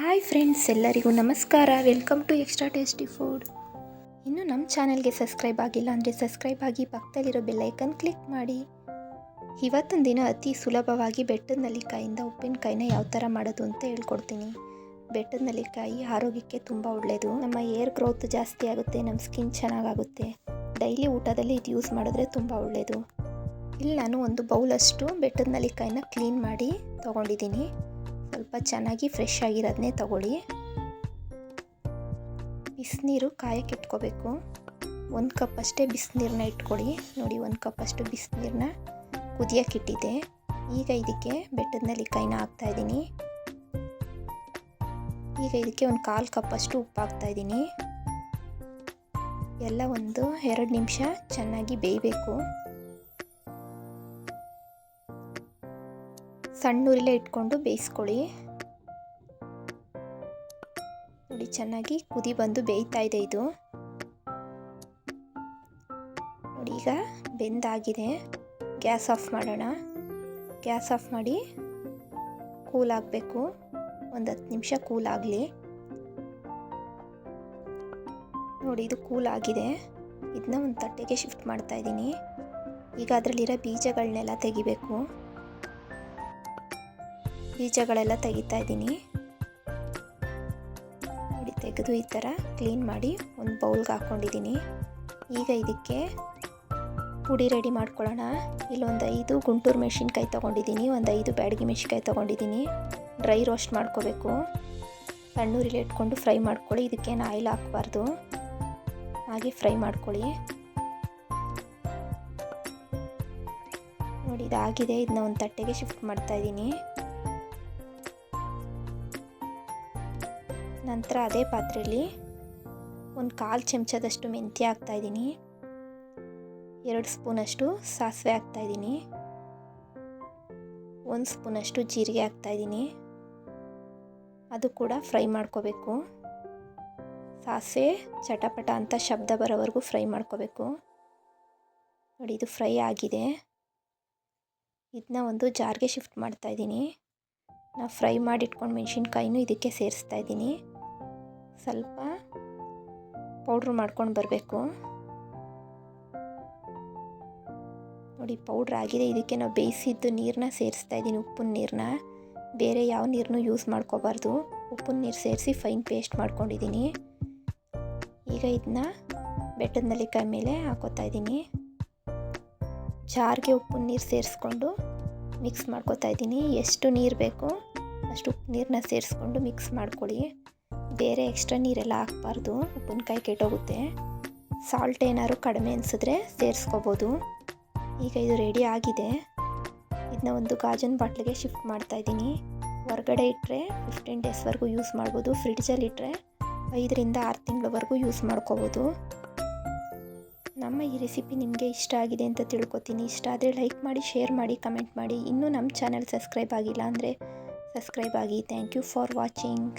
Hi friends ಎಲ್ಲರಿಗೂ ನಮಸ್ಕಾರ. Welcome to extra tasty food ಇನ್ನು ನಮ್ಮ ಚಾನಲ್ಗೆ ಸಬ್ಸ್ಕ್ರೈಬ್ ಆಗಿಲ್ಲ ಅಂದರೆ ಸಬ್ಸ್ಕ್ರೈಬ್ ಆಗಿ ಪಕ್ಕದಲ್ಲಿರೋ ಬೆಲ್ಲೈಕನ್ ಕ್ಲಿಕ್ ಮಾಡಿ. ಇವತ್ತೊಂದು ದಿನ ಅತಿ ಸುಲಭವಾಗಿ ಬೆಟ್ಟದ ನಲ್ಲಿಕಾಯಿಂದ ಉಪ್ಪಿನಕಾಯಿನ ಯಾವ ಥರ ಮಾಡೋದು ಅಂತ ಹೇಳ್ಕೊಡ್ತೀನಿ. ಬೆಟ್ಟದ ನಲ್ಲಿಕಾಯಿ ಆರೋಗ್ಯಕ್ಕೆ ತುಂಬ ಒಳ್ಳೆಯದು ನಮ್ಮ ಏರ್ ಗ್ರೋತ್ ಜಾಸ್ತಿ ಆಗುತ್ತೆ, ನಮ್ಮ ಸ್ಕಿನ್ ಚೆನ್ನಾಗಾಗುತ್ತೆ. ಡೈಲಿ ಊಟದಲ್ಲಿ ಇದು ಯೂಸ್ ಮಾಡಿದ್ರೆ ತುಂಬ ಒಳ್ಳೆಯದು ಇಲ್ಲಿ ನಾನು ಒಂದು ಬೌಲಷ್ಟು ಬೆಟ್ಟದ ನಲ್ಲಿಕಾಯಿನ ಕ್ಲೀನ್ ಮಾಡಿ ತೊಗೊಂಡಿದ್ದೀನಿ. ಸ್ವಲ್ಪ ಚೆನ್ನಾಗಿ ಫ್ರೆಶ್ ಆಗಿರೋದನ್ನೇ ತಗೊಳ್ಳಿ. ಬಿಸಿನೀರು ಕಾಯಕ್ಕೆ ಇಟ್ಕೋಬೇಕು. ಒಂದು ಕಪ್ ಅಷ್ಟೇ ಬಿಸಿನೀರನ್ನ ಇಟ್ಕೊಳ್ಳಿ ನೋಡಿ, ಒಂದು ಕಪ್ ಅಷ್ಟು ಬಿಸಿನೀರನ್ನ ಕುದಿಯಕ್ಕೆ ಇಟ್ಟಿದ್ದೆ. ಈಗ ಇದಕ್ಕೆ ಬೆಟ್ಟದ ನೆಲ್ಲಿಕಾಯಿನ ಹಾಕ್ತಾಯಿದ್ದೀನಿ ಈಗ ಇದಕ್ಕೆ ಒಂದು ಕಾಲು ಕಪ್ ಅಷ್ಟು ಉಪ್ಪು ಹಾಕ್ತಾಯಿದ್ದೀನಿ ಎಲ್ಲ ಒಂದು ಎರಡು ನಿಮಿಷ ಚೆನ್ನಾಗಿ ಬೇಯಬೇಕು. ಸಣ್ಣೂರಿಲೇ ಇಟ್ಕೊಂಡು ಬೇಯಿಸ್ಕೊಳ್ಳಿ. ನೋಡಿ, ಚೆನ್ನಾಗಿ ಕುದಿ ಬಂದು ಬೇಯ್ತಾ ಇದೆ ಇದು. ನೋಡಿ, ಈಗ ಬೆಂದಾಗಿದೆ. ಗ್ಯಾಸ್ ಆಫ್ ಮಾಡೋಣ. ಗ್ಯಾಸ್ ಆಫ್ ಮಾಡಿ ಕೂಲ್ ಆಗಬೇಕು ಒಂದು ಹತ್ತು ನಿಮಿಷ ಕೂಲ್ ಆಗಲಿ. ನೋಡಿ, ಇದು ಕೂಲ್ ಆಗಿದೆ. ಇದನ್ನ ಒಂದು ತಟ್ಟೆಗೆ ಶಿಫ್ಟ್ ಮಾಡ್ತಾ ಇದ್ದೀನಿ. ಈಗ ಅದರಲ್ಲಿರೋ ಬೀಜಗಳನ್ನೆಲ್ಲ ತೆಗಿಬೇಕು. ಬೀಜಗಳೆಲ್ಲ ತೆಗಿತಾ ಇದ್ದೀನಿ. ನೋಡಿ, ತೆಗೆದು ಈ ಥರ ಕ್ಲೀನ್ ಮಾಡಿ ಒಂದು ಬೌಲ್ಗೆ ಹಾಕ್ಕೊಂಡಿದ್ದೀನಿ. ಈಗ ಇದಕ್ಕೆ ಪುಡಿ ರೆಡಿ ಮಾಡ್ಕೊಳ್ಳೋಣ. ಇಲ್ಲೊಂದು ಐದು ಗುಂಟೂರು ಮೆಣಸಿನ್ಕಾಯಿ ತೊಗೊಂಡಿದ್ದೀನಿ, ಒಂದು ಐದು ಬ್ಯಾಡಗಿ ಮೆಣಸಿನ್ಕಾಯಿ ತೊಗೊಂಡಿದ್ದೀನಿ. ಡ್ರೈ ರೋಸ್ಟ್ ಮಾಡ್ಕೋಬೇಕು. ತಣ್ಣೂರಿಲಿ ಇಟ್ಕೊಂಡು ಫ್ರೈ ಮಾಡ್ಕೊಳ್ಳಿ. ಇದಕ್ಕೇನು ಆಯಿಲ್ ಹಾಕ್ಬಾರ್ದು. ಹಾಗೆ ಫ್ರೈ ಮಾಡ್ಕೊಳ್ಳಿ. ನೋಡಿ, ಇದಾಗಿದೆ. ಇದನ್ನ ಒಂದು ತಟ್ಟೆಗೆ ಶಿಫ್ಟ್ ಮಾಡ್ತಾ ನಂತರ ಅದೇ ಪಾತ್ರೆಯಲ್ಲಿ ಒಂದು ಕಾಲು ಚಮಚದಷ್ಟು ಮೆಂತ್ಯ ಹಾಕ್ತಾಯಿದ್ದೀನಿ ಎರಡು ಸ್ಪೂನಷ್ಟು ಸಾಸಿವೆ ಹಾಕ್ತಾಯಿದ್ದೀನಿ ಒಂದು ಸ್ಪೂನಷ್ಟು ಜೀರಿಗೆ ಹಾಕ್ತಾಯಿದ್ದೀನಿ ಅದು ಕೂಡ ಫ್ರೈ ಮಾಡ್ಕೋಬೇಕು. ಸಾಸಿವೆ ಚಟಪಟ ಅಂತ ಶಬ್ದ ಬರೋವರೆಗೂ ಫ್ರೈ ಮಾಡ್ಕೋಬೇಕು. ನೋಡಿ, ಇದು ಫ್ರೈ ಆಗಿದೆ. ಇದನ್ನ ಒಂದು ಜಾರ್ಗೆ ಶಿಫ್ಟ್ ಮಾಡ್ತಾಯಿದ್ದೀನಿ ನಾವು ಫ್ರೈ ಮಾಡಿಟ್ಕೊಂಡು ಮೆಣಸಿನ್ಕಾಯಿನೂ ಇದಕ್ಕೆ ಸೇರಿಸ್ತಾ ಇದ್ದೀನಿ. ಸ್ವಲ್ಪ ಪೌಡ್ರ್ ಮಾಡ್ಕೊಂಡು ಬರಬೇಕು. ನೋಡಿ, ಪೌಡ್ರ್ ಆಗಿದೆ. ಇದಕ್ಕೆ ನಾವು ಬೇಯಿಸಿದ್ದು ನೀರನ್ನ ಸೇರಿಸ್ತಾ ಇದ್ದೀನಿ, ಉಪ್ಪಿನ ನೀರನ್ನ ಬೇರೆ ಯಾವ ನೀರನ್ನೂ ಯೂಸ್ ಮಾಡ್ಕೋಬಾರ್ದು. ಉಪ್ಪಿನ ನೀರು ಸೇರಿಸಿ ಫೈನ್ ಪೇಸ್ಟ್ ಮಾಡ್ಕೊಂಡಿದ್ದೀನಿ. ಈಗ ಇದನ್ನ ಬೆಟ್ಟದ ನಲ್ಲಿಕಾಯಿ ಮೇಲೆ ಹಾಕೋತಾ ಇದ್ದೀನಿ. ಜಾರ್ಗೆ ಉಪ್ಪಿನ ನೀರು ಸೇರಿಸ್ಕೊಂಡು ಮಿಕ್ಸ್ ಮಾಡ್ಕೋತಾ ಇದ್ದೀನಿ. ಎಷ್ಟು ನೀರು ಬೇಕೋ ಅಷ್ಟು ಉಪ್ಪು ನೀರನ್ನ ಸೇರಿಸ್ಕೊಂಡು ಮಿಕ್ಸ್ ಮಾಡ್ಕೊಳ್ಳಿ. ಬೇರೆ ಎಕ್ಸ್ಟ್ರಾ ನೀರೆಲ್ಲ ಹಾಕ್ಬಾರ್ದು, ಉಪ್ಪಿನಕಾಯಿ ಕೆಟ್ಟೋಗುತ್ತೆ. ಸಾಲ್ಟ್ ಏನಾದ್ರು ಕಡಿಮೆ ಅನಿಸಿದ್ರೆ ಸೇರಿಸ್ಕೋಬೋದು. ಈಗ ಇದು ರೆಡಿ ಆಗಿದೆ. ಇದನ್ನ ಒಂದು ಗಾಜನ್ ಬಾಟ್ಲಿಗೆ ಶಿಫ್ಟ್ ಮಾಡ್ತಾ ಇದ್ದೀನಿ. ಹೊರಗಡೆ ಇಟ್ಟರೆ ಫಿಫ್ಟೀನ್ ಡೇಸ್ವರೆಗೂ ಯೂಸ್ ಮಾಡ್ಬೋದು. ಫ್ರಿಡ್ಜಲ್ಲಿ ಇಟ್ಟರೆ ಐದರಿಂದ ಆರು ತಿಂಗಳವರೆಗೂ ಯೂಸ್ ಮಾಡ್ಕೋಬೋದು. ನಮ್ಮ ಈ ರೆಸಿಪಿ ನಿಮಗೆ ಇಷ್ಟ ಆಗಿದೆ ಅಂತ ತಿಳ್ಕೊತೀನಿ. ಇಷ್ಟ ಆದರೆ ಲೈಕ್ ಮಾಡಿ ಶೇರ್ ಮಾಡಿ ಕಮೆಂಟ್ ಮಾಡಿ. ಇನ್ನೂ ನಮ್ಮ ಚಾನಲ್ ಸಬ್ಸ್ಕ್ರೈಬ್ ಆಗಿಲ್ಲ ಅಂದರೆ ಸಬ್ಸ್ಕ್ರೈಬ್ ಆಗಿ. Thank you for watching